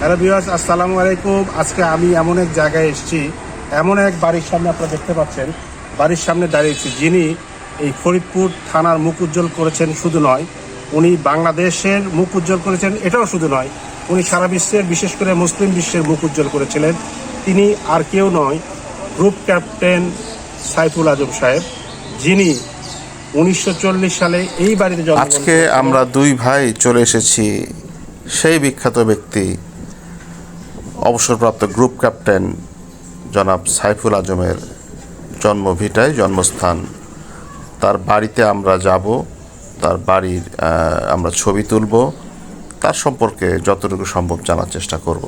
Hello বিয়াস আসসালামু আলাইকুম। আজকে আমি এমন এক জায়গায় এসেছি এমন এক বাড়ির সামনে আপনারা দেখতে পাচ্ছেন। বাড়ির সামনে দাঁড়িয়েছি যিনি এই ফরিদপুর থানার মুখ উজ্জ্বল করেছেন শুধু নয় উনি বাংলাদেশের মুখ উজ্জ্বল করেছেন এটাও শুধু নয় উনি সারা বিশ্বের বিশেষ করে মুসলিম বিশ্বের মুখ উজ্জ্বল করেছিলেন। তিনি আর কেউ নয় গ্রুপ ক্যাপ্টেন সাইফুল আজম সাহেব যিনি উনিশশো চল্লিশ সালে এই বাড়িতে আজকে আমরা দুই ভাই চলে এসেছি সেই বিখ্যাত ব্যক্তি অবসরপ্রাপ্ত গ্রুপ ক্যাপ্টেন জনাব সাইফুল আজমের জন্মভিটায় জন্মস্থান। তার বাড়িতে আমরা যাব, তার বাড়ির আমরা ছবি তুলব, তার সম্পর্কে যতটুকু সম্ভব জানার চেষ্টা করব।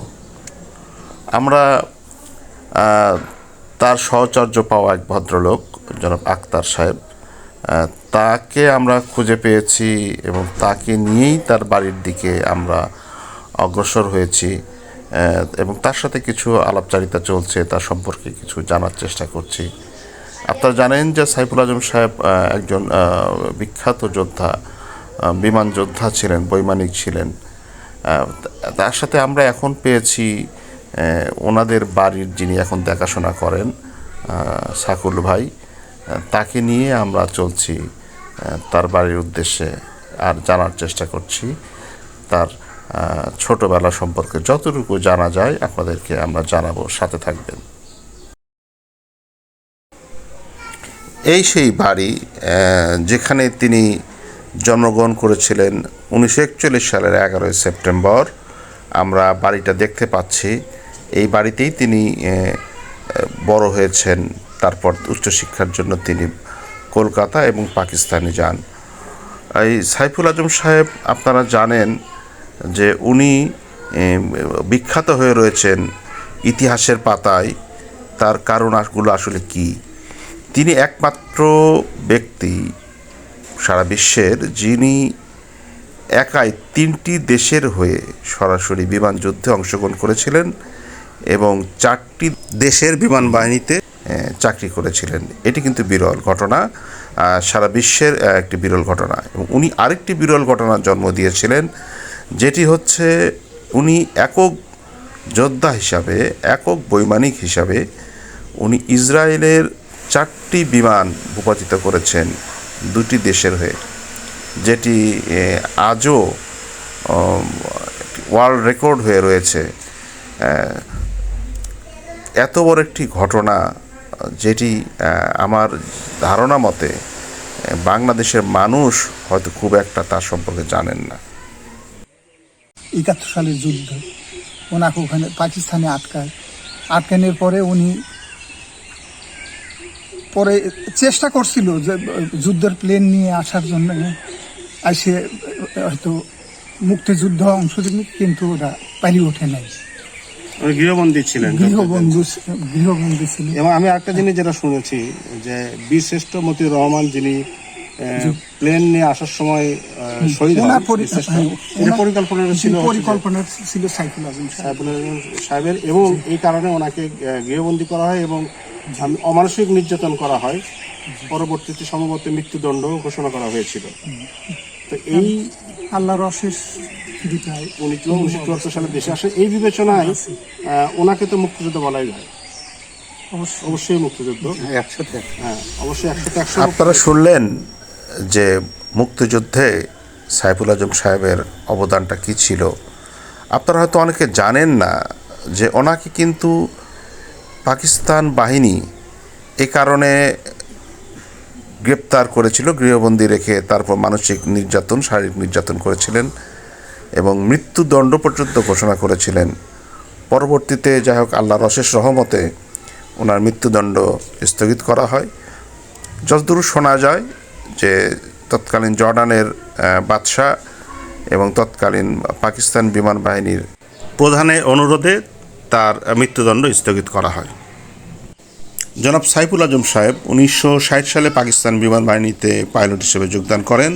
আমরা তার সহচর্য পাওয়া এক ভদ্রলোক, জনাব আক্তার সাহেব। তাকে আমরা খুঁজে পেয়েছি এবং তাকে নিয়েই তার বাড়ির দিকে আমরা অগ্রসর হয়েছি। এবং তার সাথে কিছু আলাপচারিতা চলছে, তার সম্পর্কে কিছু জানার চেষ্টা করছি। আপনারা জানেন যে সাইফুল আজম সাহেব একজন বিখ্যাত যোদ্ধা বিমান যোদ্ধা ছিলেন, বৈমানিক ছিলেন। তার সাথে আমরা এখন পেয়েছি ওনাদের বাড়ির যিনি এখন দেখাশোনা করেন সাকুল ভাই তাকে নিয়ে আমরা চলছি তার বাড়ির উদ্দেশ্যে আর জানার চেষ্টা করছি। তার ছোটবেলা সম্পর্কে যতটুকু জানা যায় আপনাদেরকে আমরা জানাব, সাথে থাকবেন। এই সেই বাড়ি যেখানে তিনি জন্মগ্রহণ করেছিলেন উনিশশো একচল্লিশ সালের এগারোই সেপ্টেম্বর। আমরা বাড়িটা দেখতে পাচ্ছি। এই বাড়িতেই তিনি বড় হয়েছেন। তারপর উচ্চশিক্ষার জন্য তিনি কলকাতা এবং পাকিস্তানে যান। এই সাইফুল আজম সাহেব, আপনারা জানেন যে উনি বিখ্যাত হয়ে রয়েছেন ইতিহাসের পাতায়, তার কারণগুলো আসলে কি? তিনি একমাত্র ব্যক্তি সারা বিশ্বের যিনি একাই তিনটি দেশের হয়ে সরাসরি বিমান যুদ্ধে অংশগ্রহণ করেছিলেন এবং চারটি দেশের বিমান বাহিনীতে চাকরি করেছিলেন। এটি কিন্তু বিরল ঘটনা সারা বিশ্বের একটি বিরল ঘটনা। এবং উনি আরেকটি বিরল ঘটনার জন্ম দিয়েছিলেন যেটি হচ্ছে উনি একক যোদ্ধা হিসাবে, একক বৈমানিক হিসাবে উনি ইসরায়েলের চারটি বিমান ভূপাতিত করেছেন দুটি দেশের হয়ে। যেটি আজও ওয়ার্ল্ড রেকর্ড হয়ে রয়েছে। এত বড় একটি ঘটনা যেটি আমার ধারণা মতে বাংলাদেশের মানুষ হয়তো খুব একটা তার সম্পর্কে জানেন না। একাত্তর সালের যুদ্ধ। ওনাকে ওখানে পাকিস্তানে আটকায়। আটকানোর পরে উনি পরে চেষ্টা করছিল যে যুদ্ধের প্লেন নিয়ে আসার জন্য। এসে হয়তো মুক্তিযুদ্ধ অংশ কিন্তু ওরা পালিয়ে ওঠে নাই। গৃহবন্দী ছিলেন গৃহবন্ধু গৃহবন্দী ছিল এবং আমি একটা জিনিস যেটা শুনেছি যে বীরশ্রেষ্ঠ মতিউর রহমান যিনি প্লেন নিয়ে আসার সময় শহীদ হন, হ্যাঁ, পরিকল্পনা ছিল পরিকল্পনা ছিল সাইফুল আজম সাইফুল আজম সাহেবের এবং এই কারণে ওনাকে গৃহবন্দী করা হয় এবং অমানসিক নির্যাতন করা হয়। পরবর্তীতে সম্ভবত মৃত্যুদণ্ড ঘোষণা করা হয়েছিল। তো এই আল্লাহর অশেষ কৃপায় উনিশশো চুয়াত্তর সালে দেশে আসে এই বিবেচনায় ওনাকে তো মুক্তিযুদ্ধ বলাই যায়। অবশ্যই। অবশ্যই মুক্তিযুদ্ধ। হ্যাঁ অবশ্যই একশো একশো আপনারা শুনলেন যে মুক্তিযুদ্ধে সাইফুল আজম সাহেবের অবদানটা কি ছিল? আপনারা হয়তো অনেকে জানেন না যে ওনাকে কিন্তু পাকিস্তান বাহিনী এ কারণে গ্রেপ্তার করেছিল, গৃহবন্দী রেখে তারপর মানসিক নির্যাতন, শারীরিক নির্যাতন করেছিলেন এবং মৃত্যুদণ্ড পর্যন্ত ঘোষণা করেছিলেন। পরবর্তীতে যাই হোক, আল্লাহর অশেষ রহমতে ওনার মৃত্যুদণ্ড স্থগিত করা হয়। যতদূর শোনা যায় যে তৎকালীন জর্ডানের বাদশাহ এবং তৎকালীন পাকিস্তান বিমান বাহিনীর প্রধানের অনুরোধে তার মৃত্যুদণ্ড স্থগিত করা হয়। জনাব সাইফুল আজম সাহেব উনিশশো ষাট সালে পাকিস্তান বিমান বাহিনীতে পাইলট হিসেবে যোগদান করেন।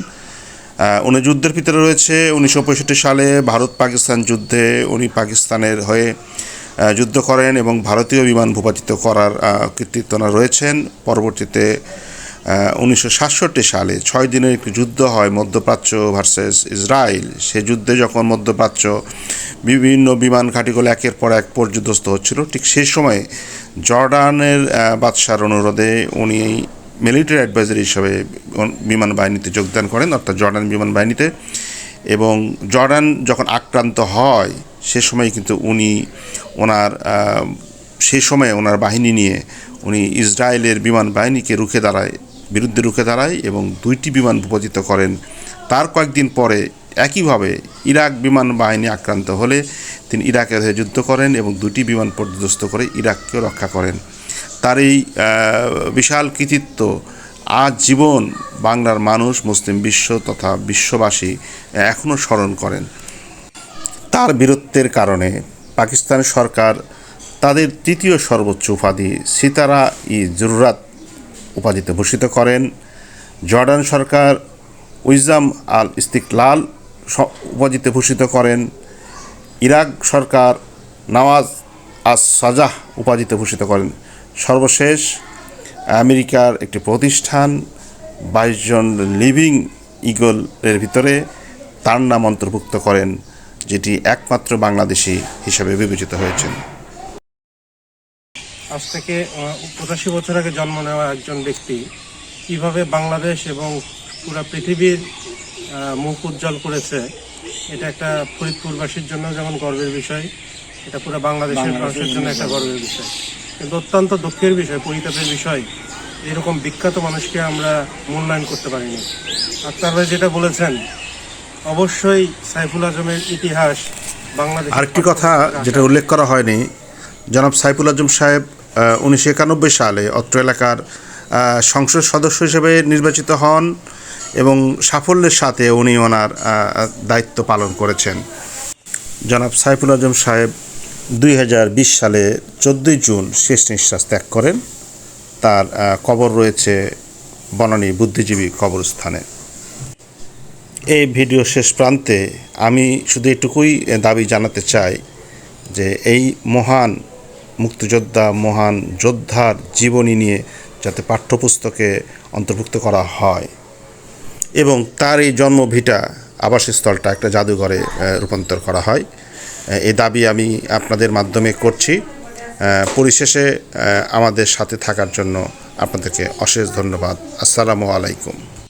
উনি যুদ্ধের ভিতরে রয়েছে। উনিশশো পঁয়ষট্টি সালে ভারত পাকিস্তান যুদ্ধে উনি পাকিস্তানের হয়ে যুদ্ধ করেন এবং ভারতীয় বিমান ভূপাতিত করার আহ, কৃতিত্ব রয়েছেন। পরবর্তীতে উনিশশো সাতষট্টি সালে ছয় দিনের একটি যুদ্ধ হয় মধ্যপ্রাচ্য ভার্সেস ইসরায়েল। সে যুদ্ধে যখন মধ্যপ্রাচ্য বিভিন্ন বিমান ঘাঁটিগুলো একের পর এক পর্যদস্ত হচ্ছিল, ঠিক সেই সময়ে জর্ডানের বাদশার অনুরোধে উনি মিলিটারি অ্যাডভাইজার হিসাবে বিমান বাহিনীতে যোগদান করেন, অর্থাৎ জর্ডান বিমান বাহিনীতে। এবং জর্ডান যখন আক্রান্ত হয়, সে সময় কিন্তু উনি ওনার সেই সময়ে ওনার বাহিনী নিয়ে উনি ইসরায়েলের বিমান বাহিনীকে রুখে দাঁড়ায় বিরুদ্ধে রুখে দাঁড়ায় এবং দুইটি বিমান ভূপাতিত করেন। তার কয়েকদিন পরে একইভাবে ইরাক বিমান বাহিনী আক্রান্ত হলে তিনি ইরাকের হয়ে যুদ্ধ করেন এবং দুটি বিমান পর্যদস্ত করে ইরাককে রক্ষা করেন। তার এই বিশাল কৃতিত্ব আজ জীবন বাংলার মানুষ, মুসলিম বিশ্ব তথা বিশ্ববাসী এখনও স্মরণ করেন। তার বীরত্বের কারণে পাকিস্তান সরকার তাদের তৃতীয় সর্বোচ্চ উপাধি সিতারা ই জুররাত উপাধিতে ভূষিত করেন। জর্ডান সরকার উইজাম আল ইস্তিকলাল উপাধিতে ভূষিত করেন। ইরাক সরকার নওয়াজ আস সাজাহ উপাধিতে ভূষিত করেন। সর্বশেষ, আমেরিকার একটি প্রতিষ্ঠান, বাইশ জন লিভিং ইগলের ভিতরে তার নাম অন্তর্ভুক্ত করেন, যেটি একমাত্র বাংলাদেশি হিসাবে বিবেচিত হয়েছেন আজ থেকে পঁচাশি বছর আগে জন্ম নেওয়া একজন ব্যক্তি কীভাবে বাংলাদেশ এবং পুরো পৃথিবীর মুখ উজ্জ্বল করেছে এটা একটা ফরিদপুরবাসীর জন্য যেমন গর্বের বিষয় এটা পুরো বাংলাদেশের মানুষের জন্য একটা গর্বের বিষয়। কিন্তু অত্যন্ত দুঃখের বিষয় পরিতাপের বিষয় এরকম বিখ্যাত মানুষকে আমরা মূল্যায়ন করতে পারিনি। আর ভাই যেটা বলেছেন অবশ্যই সাইফুল আজমের ইতিহাস বাংলাদেশ আরেকটি কথা যেটা উল্লেখ করা হয়নি জনাব সাইফুল আজম সাহেব উনিশশো একানব্বই সালে অত্র এলাকার সংসদ সদস্য হিসেবে নির্বাচিত হন এবং সাফল্যের সাথে উনি ওনার দায়িত্ব পালন করেছেন। জনাব সাইফুল আজম সাহেব দুই হাজার বিশ সালে চোদ্দোই জুন শেষ নিঃশ্বাস ত্যাগ করেন। তার কবর রয়েছে বনানী বুদ্ধিজীবী কবরস্থানে। এই ভিডিও শেষ প্রান্তে আমি শুধু এটুকুই দাবি জানাতে চাই যে এই মহান মুক্তিযোদ্ধা মহান যোদ্ধার জীবনী নিয়ে যাতে পাঠ্যপুস্তকে অন্তর্ভুক্ত করা হয়। এবং তার এই জন্মভিটা আবাসস্থলটা একটা জাদুঘরে রূপান্তর করা হয়। এ দাবি আমি আপনাদের মাধ্যমে করছি। পরিশেষে আমাদের সাথে থাকার জন্য আপনাদেরকে অশেষ ধন্যবাদ। আসসালামু আলাইকুম।